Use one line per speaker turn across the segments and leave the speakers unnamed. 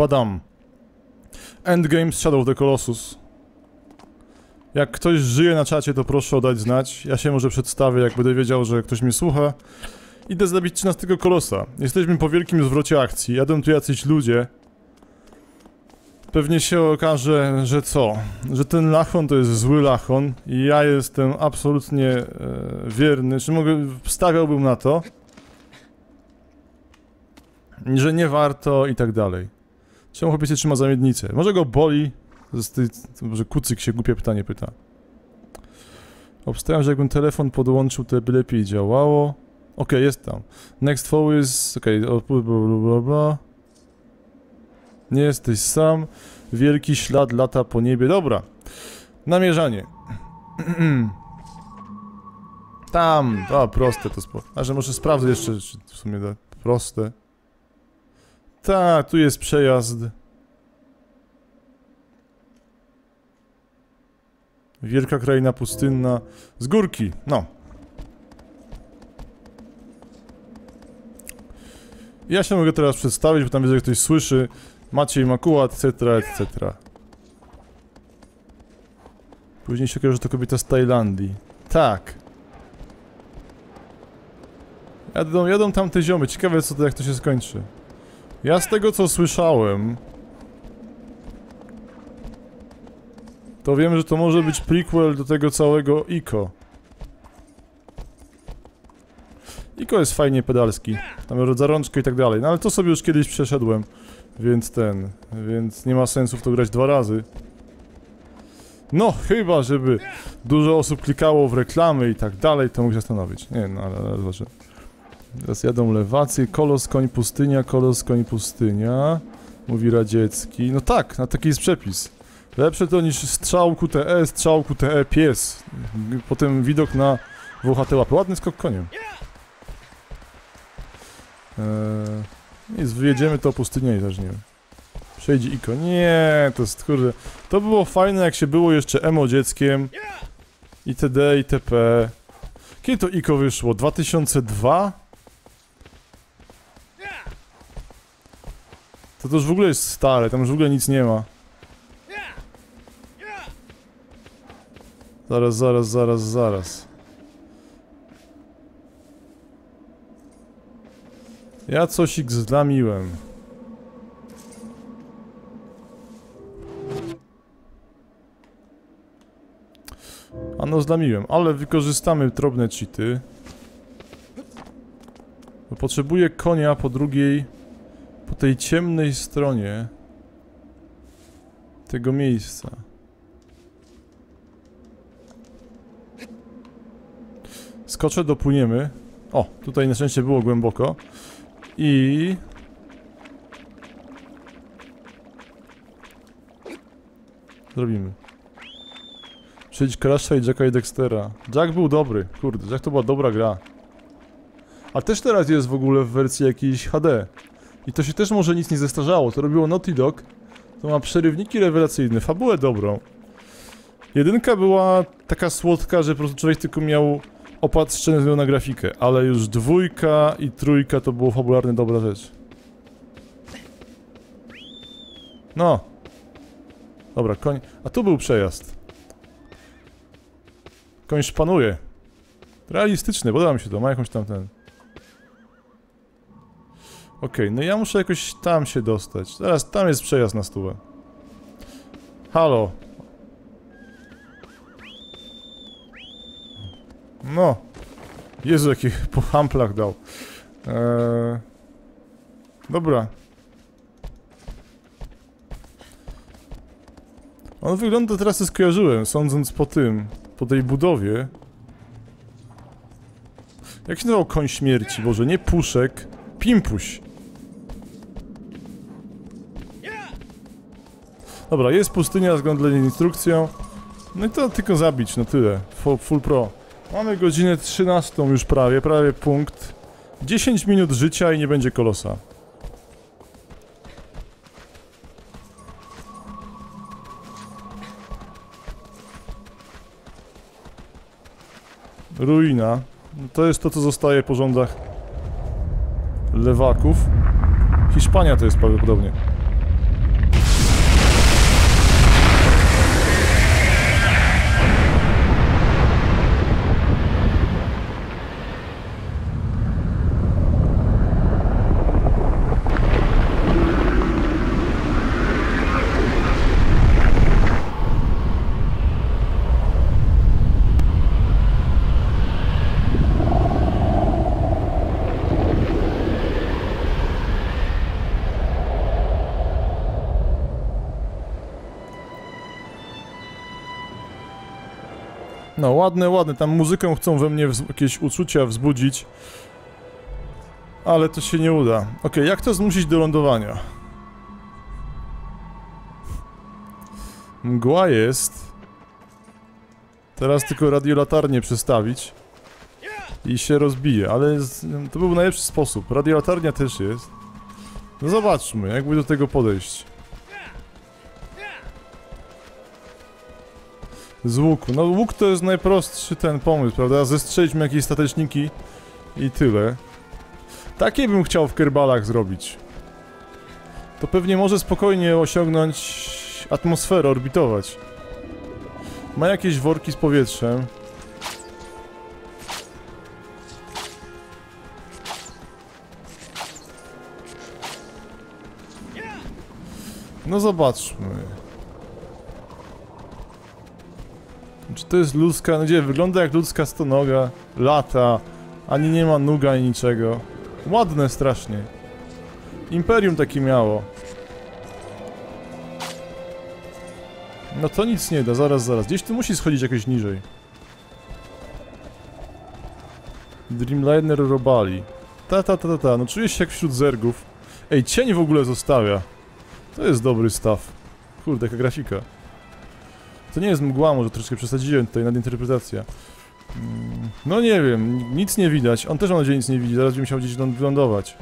Badam. Endgame Shadow of the Colossus. Jak ktoś żyje na czacie, to proszę oddać znać. Ja się może przedstawię, jak będę wiedział, że ktoś mnie słucha. Idę zabić 13 kolosa. Jesteśmy po wielkim zwrocie akcji. Jadą tu jacyś ludzie. Pewnie się okaże, że co? Że ten lachon to jest zły lachon i ja jestem absolutnie e, wierny. Czy mogę... Stawiałbym na to, że nie warto i tak dalej. Czemu chłopiec się trzyma za miednicę? Może go boli? Z tej, może kucyk się głupie pytanie pyta. Obstawiam, że jakbym telefon podłączył, to by lepiej działało. Okej, okay, jest tam. Next phone is... Okej, okay, bla, bla, bla. Nie jesteś sam. Wielki ślad lata po niebie. Dobra. Namierzanie. Tam. A, proste to spo... A, że może sprawdzę jeszcze, czy w sumie da... proste. Tak, tu jest przejazd. Wielka kraina pustynna. Z górki, no. Ja się mogę teraz przedstawić, bo tam widzę, że ktoś słyszy. Maciej Makuła, etc., etc. Później się okaże, że to kobieta z Tajlandii. Tak. Jadą, jadą tam te ziomy. Ciekawe, co to, jak to się skończy. Ja z tego, co słyszałem... To wiem, że to może być prequel do tego całego Ico. Ico jest fajnie pedalski. Tam za rączkę i tak dalej. No ale to sobie już kiedyś przeszedłem. Więc ten... Więc nie ma sensu w to grać dwa razy. No, chyba, żeby dużo osób klikało w reklamy i tak dalej, to mógł się zastanowić. Nie, no ale, ale zobaczę. Teraz jadą lewacje. Kolos, koń, pustynia, kolos, koń, pustynia. Mówi radziecki. No tak, na taki jest przepis. Lepsze to niż strzał QTE, strzał QTE, pies. Potem widok na WHT łapy. Ładny skok koniem. Eee, nic, wyjedziemy to pustynię i wiem. Przejdzie Iko. Nie, to jest kurde. To było fajne jak się było jeszcze emo dzieckiem. Itd. itp. Kiedy to Iko wyszło? 2002? To to już w ogóle jest stare, tam już w ogóle nic nie ma. Zaraz, zaraz, zaraz, zaraz. Ja coś ich zlamiłem. Ano zlamiłem, ale wykorzystamy drobne cheaty. Bo potrzebuję konia po drugiej... Po tej ciemnej stronie... Tego miejsca. Skoczę, dopłyniemy. O, tutaj na szczęście było głęboko. I... Zrobimy. Przejdź Crasha i Jacka i Dextera. Jack był dobry, kurde, Jack to była dobra gra. A też teraz jest w ogóle w wersji jakiejś HD. I to się też może nic nie zestarzało, to robiło Naughty Dog. To ma przerywniki rewelacyjne, fabułę dobrą. Jedynka była taka słodka, że po prostu człowiek tylko miał opatrzony na grafikę, ale już dwójka i trójka to było fabularnie dobra rzecz. No. Dobra, koń... A tu był przejazd. Koń szpanuje. Realistyczny, podoba mi się to, ma jakąś tam ten... Okej, okay, no ja muszę jakoś tam się dostać. Teraz tam jest przejazd na stówę. Halo. No. Jezu, jaki po hamplach dał. Eee... Dobra. On wygląda teraz, co skojarzyłem, sądząc po tym, po tej budowie. Jak się nazywał koń śmierci? Boże, nie puszek, pimpuś. Dobra, jest pustynia zgodnie z instrukcją. No i to tylko zabić, no tyle. Full, full pro. Mamy godzinę 13 już prawie, prawie punkt. 10 minut życia i nie będzie kolosa. Ruina. To jest to, co zostaje po rządach lewaków. Hiszpania to jest prawdopodobnie. No, ładne, ładne. Tam muzyką chcą we mnie jakieś uczucia wzbudzić. Ale to się nie uda. Okej, jak to zmusić do lądowania? Mgła jest. Teraz tylko radiolatarnię przestawić. I się rozbije, ale to był najlepszy sposób. Radiolatarnia też jest. No zobaczmy, jakby do tego podejść. Z łuku. No łuk to jest najprostszy ten pomysł, prawda? Zestrzeliśmy jakieś stateczniki i tyle. Takie bym chciał w kerbalach zrobić. To pewnie może spokojnie osiągnąć atmosferę, orbitować. Ma jakieś worki z powietrzem. No zobaczmy. Czy to jest ludzka, no gdzie wygląda jak ludzka stonoga, lata, ani nie ma nóg ani niczego. Ładne strasznie. Imperium takie miało. No to nic nie da, zaraz, zaraz. Gdzieś tu musi schodzić jakoś niżej. Dreamliner robali. Ta, ta, ta, ta, ta. No czuję się jak wśród zergów. Ej, cień w ogóle zostawia. To jest dobry staw. Kurde, jaka grafika. To nie jest mgła, może troszkę przesadziłem tutaj nadinterpretacja. Mm, No nie wiem, nic nie widać. On też mam nadzieję nic nie widzi, zaraz będzie musiał gdzieś ląd- wylądować.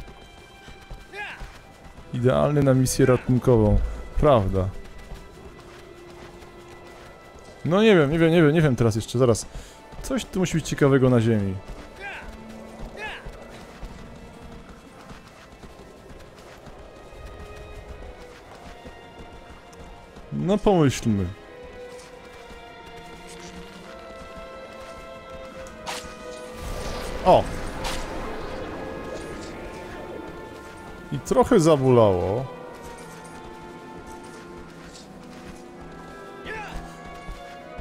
Idealny na misję ratunkową. Prawda. No nie wiem, nie wiem, nie wiem, nie wiem teraz jeszcze, zaraz. Coś tu musi być ciekawego na ziemi. No pomyślmy. O! I trochę zabolało.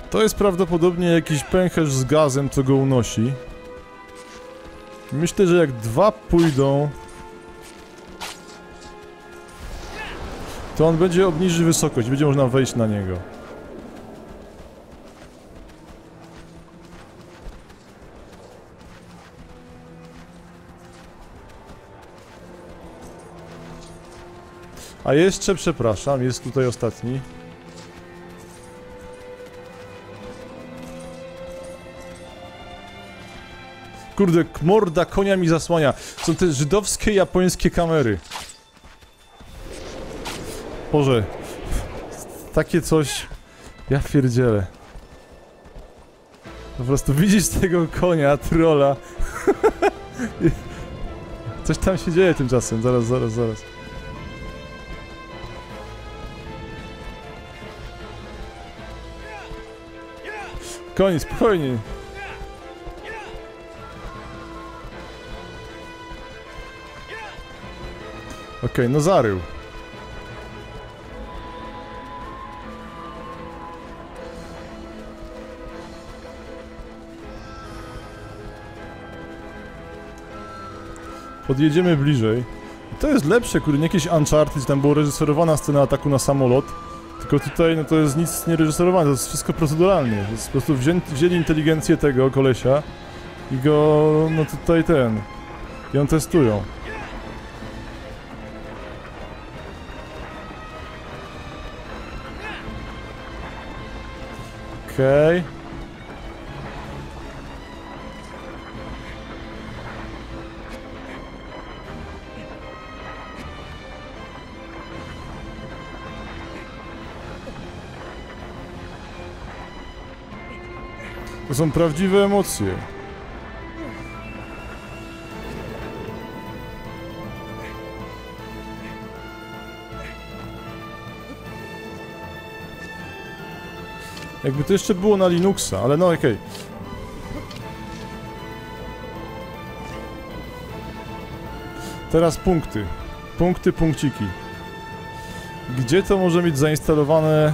To jest prawdopodobnie jakiś pęcherz z gazem, co go unosi. Myślę, że jak dwa pójdą... To on będzie obniży wysokość, będzie można wejść na niego. A jeszcze, przepraszam, jest tutaj ostatni. Kurde, morda konia mi zasłania. Są te żydowskie, japońskie kamery. Boże. Takie coś... Ja pierdzielę. Po prostu widzisz tego konia, trolla. I- Coś tam się dzieje tymczasem, zaraz, zaraz, zaraz. Koniec, spokojnie. Okej, no zarył. Podjedziemy bliżej. To jest lepsze, kurde, nie jakieś Uncharted, tam była reżyserowana scena ataku na samolot. Tylko tutaj, no to jest nic nie reżyserowane, to jest wszystko proceduralnie. To jest po prostu wzię, wzięli inteligencję tego kolesia i go, no tutaj ten, i ją testują. Okej. Okay. są prawdziwe emocje. Jakby to jeszcze było na Linuxa, ale no okej. Okay. Teraz punkty. Punkty, punkciki. Gdzie to może mieć zainstalowane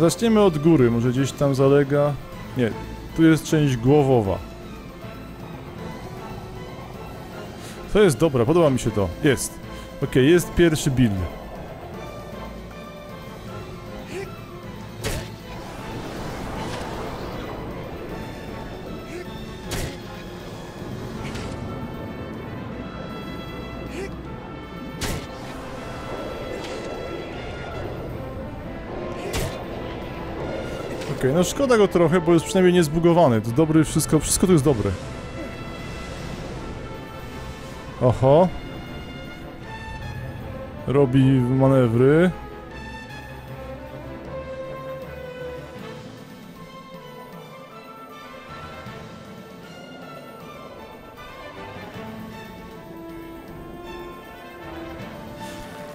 Zaczniemy od góry, może gdzieś tam zalega. Nie, tu jest część głowowa. To jest dobra, podoba mi się to. Jest. Okej, jest pierwszy build. Okej, no szkoda go trochę, bo jest przynajmniej niezbugowany. To dobry, wszystko, wszystko to jest dobre. Oho. Robi manewry.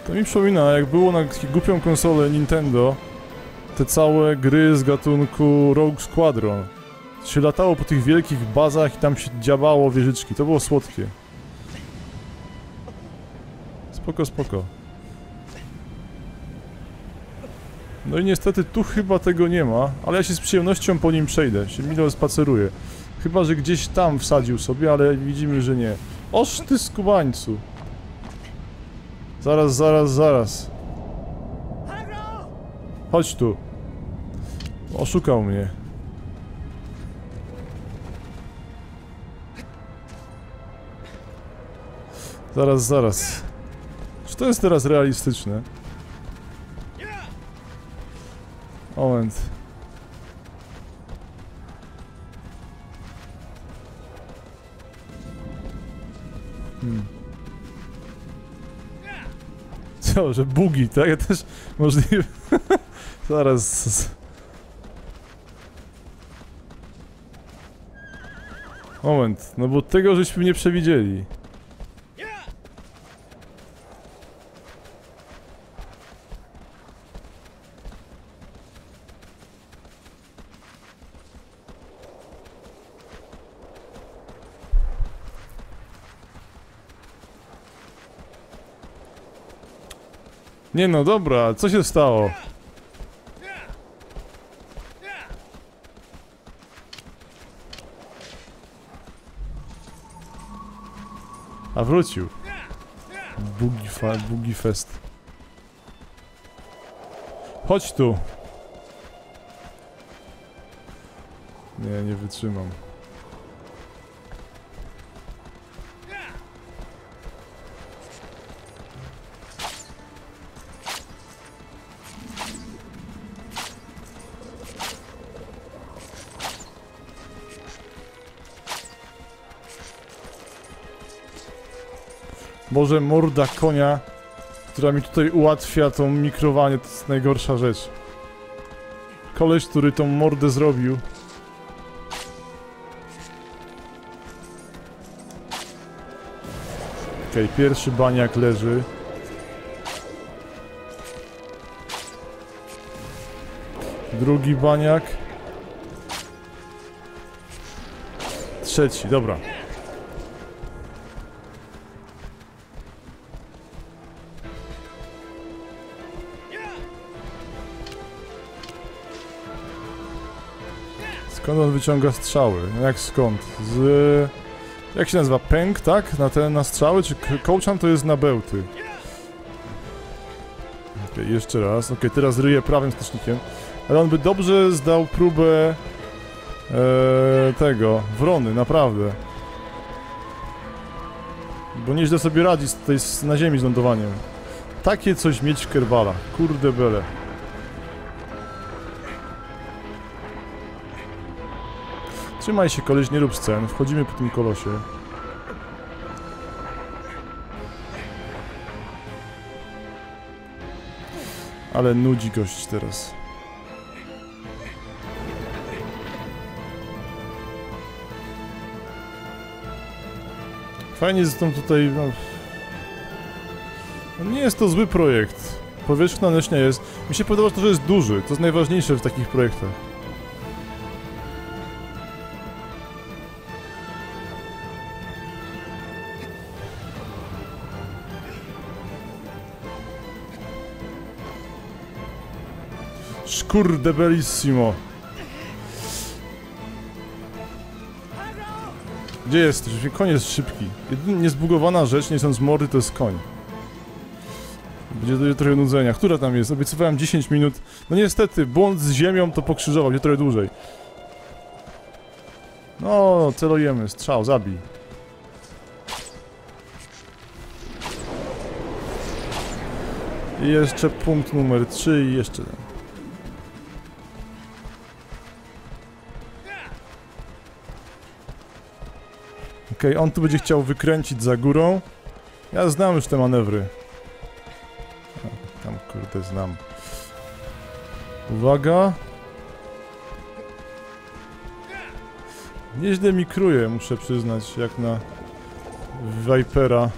To mi przypomina, jak było na głupią konsolę Nintendo, te całe gry z gatunku Rogue Squadron. Się latało po tych wielkich bazach i tam się działało wieżyczki. To było słodkie. Spoko, spoko. No i niestety tu chyba tego nie ma, ale ja się z przyjemnością po nim przejdę, się spaceruję. Chyba, że gdzieś tam wsadził sobie, ale widzimy, że nie. Oż ty skubańcu. Zaraz, zaraz, zaraz. Chodź tu. Oszukał mnie. Zaraz, zaraz. Czy to jest teraz realistyczne? Moment. Hmm. Co, że bugi, tak? Ja też możliwe. Zaraz. Moment, no bo tego żeśmy nie przewidzieli. Nie no, dobra, co się stało? Wrócił. Bugi, fest. Chodź tu. Nie, nie wytrzymam. Może morda konia, która mi tutaj ułatwia to mikrowanie, to jest najgorsza rzecz. Koleś, który tą mordę zrobił. Okej, okay, pierwszy baniak leży. Drugi baniak. Trzeci, dobra. Skąd on wyciąga strzały? No jak skąd? Z... Jak się nazywa? Pęk, tak? Na te na strzały? Czy kołczan to jest na bełty? Okej, okay, jeszcze raz. Okej, okay, teraz ryje prawym stocznikiem. Ale on by dobrze zdał próbę... E, tego, wrony, naprawdę. Bo nieźle sobie radzi z tej, na ziemi z lądowaniem. Takie coś mieć w Kerbala. Kurde bele. Trzymaj się koleś, nie rób scen. Wchodzimy po tym kolosie. Ale nudzi gość teraz. Fajnie zresztą tutaj... No, No nie jest to zły projekt. Powierzchnia leśnia jest. Mi się podoba to, że jest duży. To jest najważniejsze w takich projektach. Szkurde bellissimo. Gdzie jesteś? Koń jest szybki. Jedyna niezbugowana rzecz, nie są z mordy, to jest koń. Będzie to trochę nudzenia. Która tam jest? Obiecywałem 10 minut. No niestety, błąd z ziemią to pokrzyżował, będzie trochę dłużej. No, celujemy. Strzał, zabij. I jeszcze punkt numer 3 i jeszcze ten. Okej, on tu będzie chciał wykręcić za górą. Ja znam już te manewry. Tam kurde znam. Uwaga. Nieźle mi kruje, muszę przyznać, jak na Vipera.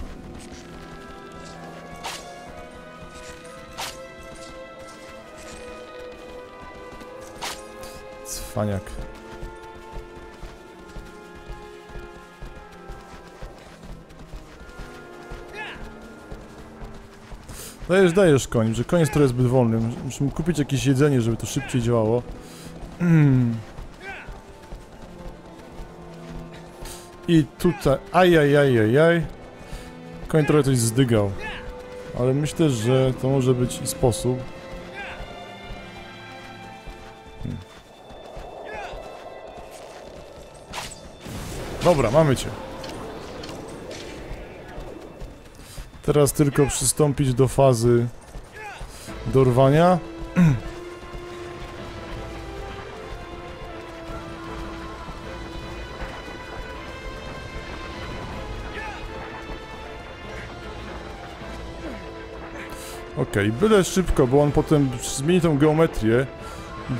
Cwaniak. Dajesz, dajesz koń, że koń jest trochę zbyt wolny. Mus- Musimy kupić jakieś jedzenie, żeby to szybciej działało. Mm. I tutaj... Ajajajajaj. Koń trochę coś zdygał. Ale myślę, że to może być i sposób. Hmm. Dobra, mamy cię. Teraz tylko przystąpić do fazy dorwania. Okej, byle szybko, bo on potem zmieni tą geometrię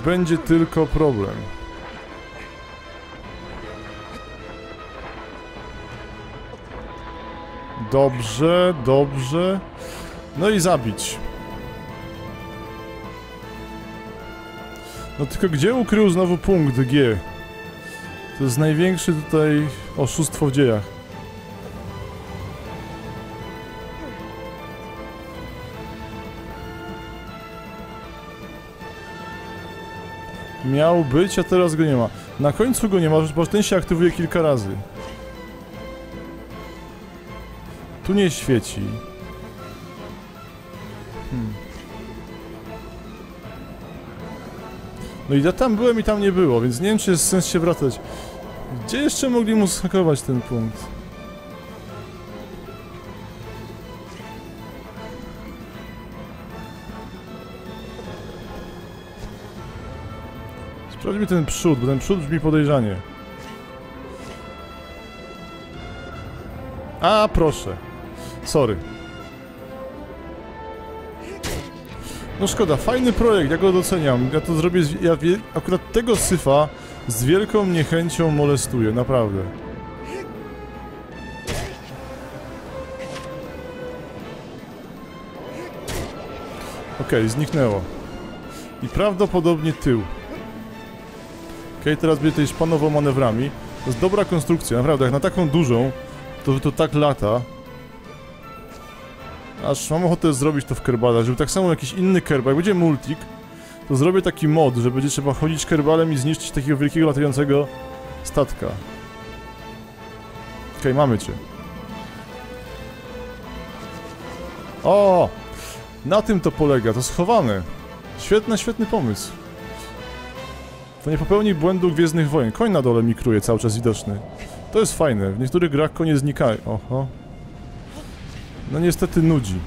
będzie tylko problem. Dobrze, dobrze. No i zabić. No tylko gdzie ukrył znowu punkt G? To jest największe tutaj oszustwo w dziejach. Miał być, a teraz go nie ma. Na końcu go nie ma, bo ten się aktywuje kilka razy. Tu nie świeci. Hmm. No i ja tam byłem i tam nie było, więc nie wiem czy jest sens się wracać. Gdzie jeszcze mogli mu zhakować ten punkt? Sprawdźmy ten przód, bo ten przód brzmi podejrzanie. A, proszę. Sorry. No szkoda, fajny projekt, ja go doceniam. Ja to zrobię, z, ja wie, akurat tego syfa z wielką niechęcią molestuję, naprawdę. Okej, zniknęło. I prawdopodobnie tył. Okej, teraz będzie tutaj szpanował manewrami. To jest dobra konstrukcja, naprawdę, jak na taką dużą, to to tak lata. Aż mam ochotę zrobić to w kerbala, żeby tak samo jakiś inny kerbal, jak będzie multik, to zrobię taki mod, że będzie trzeba chodzić kerbalem i zniszczyć takiego wielkiego latającego statka. Okej, mamy cię. O! Na tym to polega, to schowane. Świetny, świetny pomysł. To nie popełni błędu Gwiezdnych Wojen. Koń na dole mikruje cały czas widoczny. To jest fajne. W niektórych grach konie znikają. Oho. No niestety nudzi.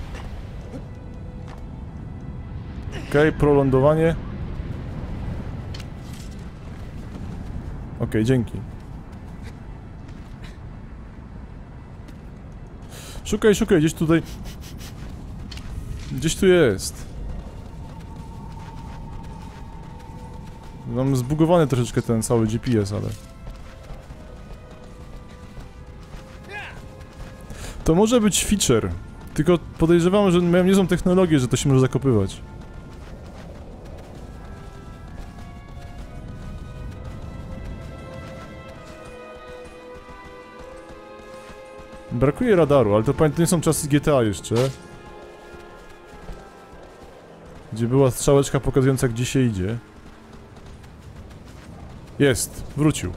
Okej, okay, prolądowanie. Okej, dzięki. Szukaj, szukaj, gdzieś tutaj... Gdzieś tu jest. Mam zbugowany troszeczkę ten cały GPS, ale... To może być feature. Tylko podejrzewam, że mają niezłą technologię, że to się może zakopywać. Brakuje radaru, ale to to nie są czasy GTA jeszcze. Gdzie była strzałeczka pokazująca, gdzie się idzie. Jest, wrócił.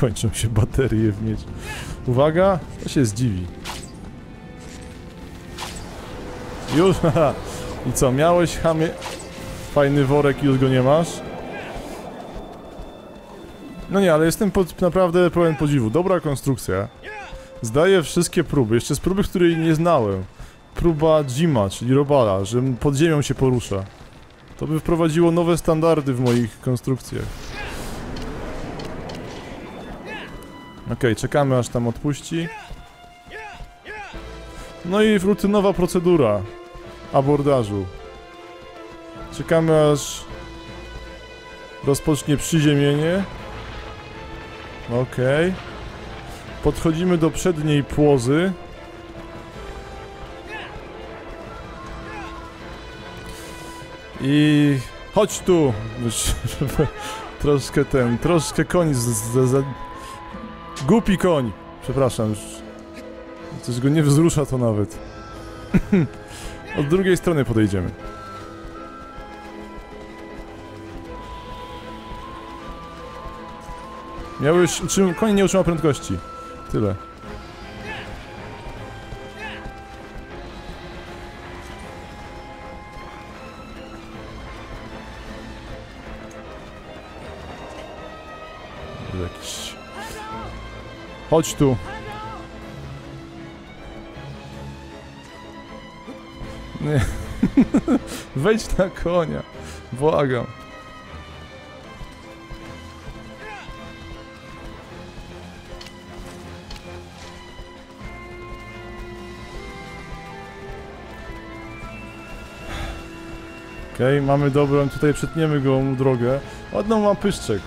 Kończą się baterie w miecz. Uwaga, to się zdziwi. Już, haha. I co, miałeś hamie... Fajny worek już go nie masz? No nie, ale jestem pod, naprawdę pełen podziwu. Dobra konstrukcja. Zdaję wszystkie próby, jeszcze z próby, której nie znałem. Próba Jima, czyli Robala, że pod ziemią się porusza. To by wprowadziło nowe standardy w moich konstrukcjach. Okej, czekamy aż tam odpuści. No i rutynowa procedura abordażu. Czekamy aż rozpocznie przyziemienie. Okej. Podchodzimy do przedniej płozy. I chodź tu. Troszkę ten, troszkę z, Głupi koń. Przepraszam, już. Coś go nie wzrusza to nawet. Od drugiej strony podejdziemy. Miałeś... Utrzym... Koń nie utrzyma prędkości. Tyle. Chodź tu. Nie. Wejdź na konia. Błagam. Okej, okay, mamy dobrą, tutaj przetniemy go drogę. Ładną mam pyszczek.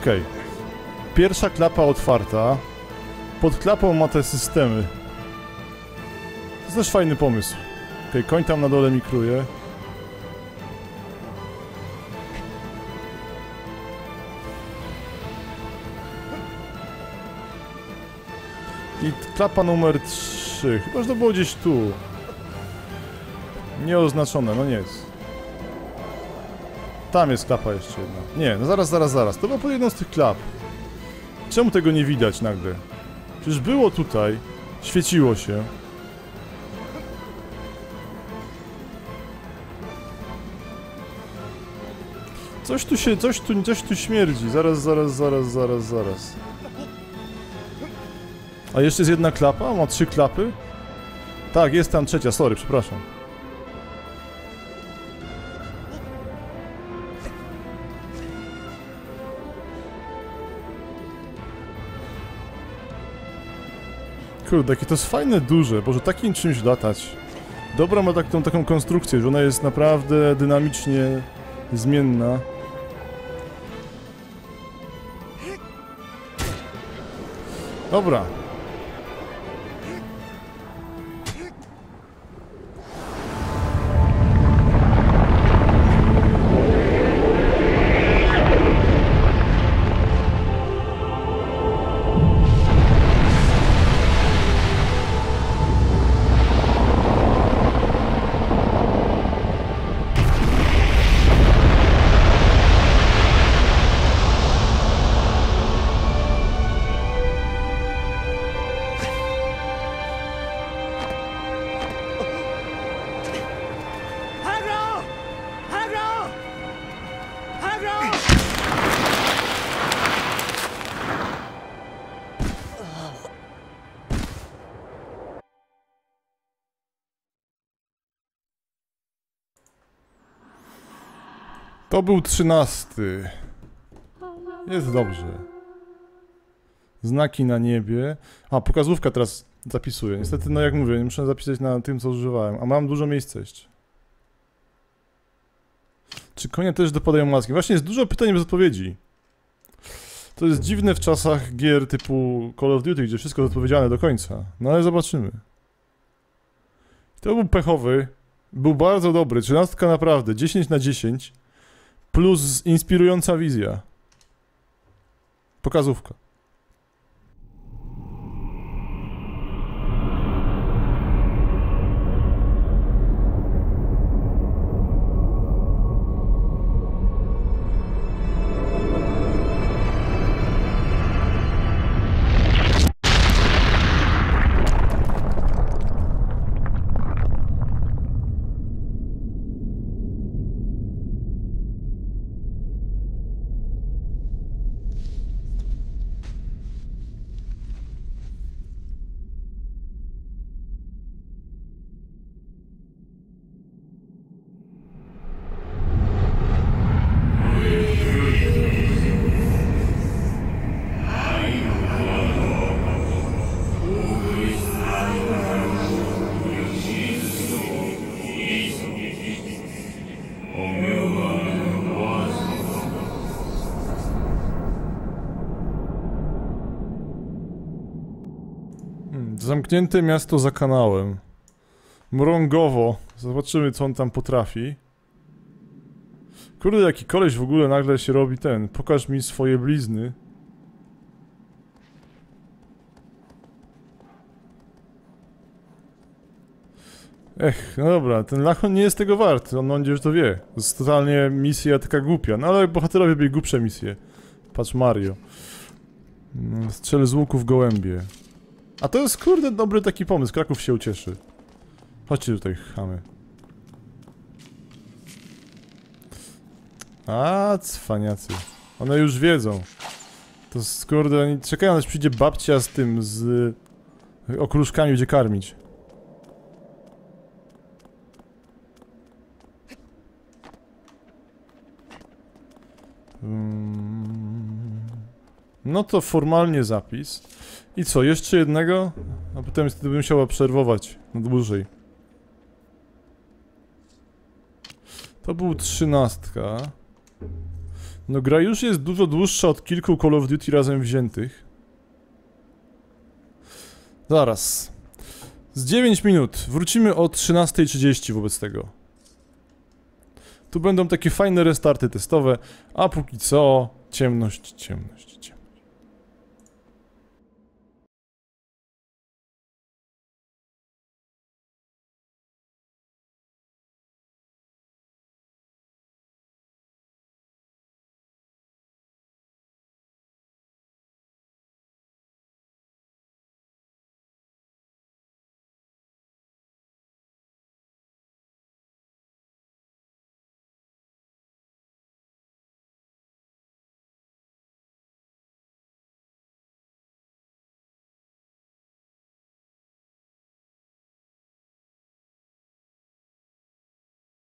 Okay. Pierwsza klapa otwarta. Pod klapą ma te systemy. To też fajny pomysł. Okay, koń tam na dole mikruje. I klapa numer 3. Chyba, że to było gdzieś tu. Nieoznaczone, no nie jest. Tam jest klapa jeszcze jedna. Nie, no zaraz, zaraz, zaraz. To było pod jedną z tych klap. Czemu tego nie widać nagle? Przecież było tutaj. Świeciło się. Coś tu się, coś tu, coś tu śmierdzi. Zaraz, zaraz, zaraz, zaraz, zaraz. A jeszcze jest jedna klapa? Ma trzy klapy? Tak, jest tam trzecia, sorry, przepraszam. Kurde, jakie to jest fajne, duże, Boże, takim czymś latać. Dobra ma taką, taką konstrukcję, że ona jest naprawdę dynamicznie zmienna. Dobra, To był trzynasty. Jest dobrze. Znaki na niebie. A, pokazówka teraz zapisuję. Niestety, no jak mówię, nie muszę zapisać na tym, co używałem. A mam dużo miejsca jeszcze. Czy konie też dopadają maski? Właśnie jest dużo pytań bez odpowiedzi. To jest dziwne w czasach gier typu Call of Duty, gdzie wszystko jest odpowiedziane do końca. No ale zobaczymy. To był pechowy. Był bardzo dobry. 13 naprawdę. 10 na 10. Plus inspirująca wizja. Pokazówka. Zamknięte miasto za kanałem. Mrągowo. Zobaczymy, co on tam potrafi. Kurde, jaki koleś w ogóle nagle się robi ten. Pokaż mi swoje blizny. Ech, no dobra, ten Lachon nie jest tego wart, on będzie już to wie. To jest totalnie misja taka głupia, no ale bohaterowie byli głupsze misje. Patrz Mario. Mm, Strzel z łuku w gołębie. A to jest kurde dobry taki pomysł, Kraków się ucieszy. Chodźcie tutaj, chamy. A, cwaniacy. One już wiedzą. To jest, kurde, oni czekają aż przyjdzie babcia z tym, z okruszkami, gdzie karmić. Mm. No to formalnie zapis. I co, jeszcze jednego? A potem niestety bym musiała przerwować na dłużej. To był trzynastka. No gra już jest dużo dłuższa od kilku Call of Duty razem wziętych. Zaraz. Z 9 minut. Wrócimy o 13.30 wobec tego. Tu będą takie fajne restarty testowe, a póki co ciemność, ciemność, ciemność.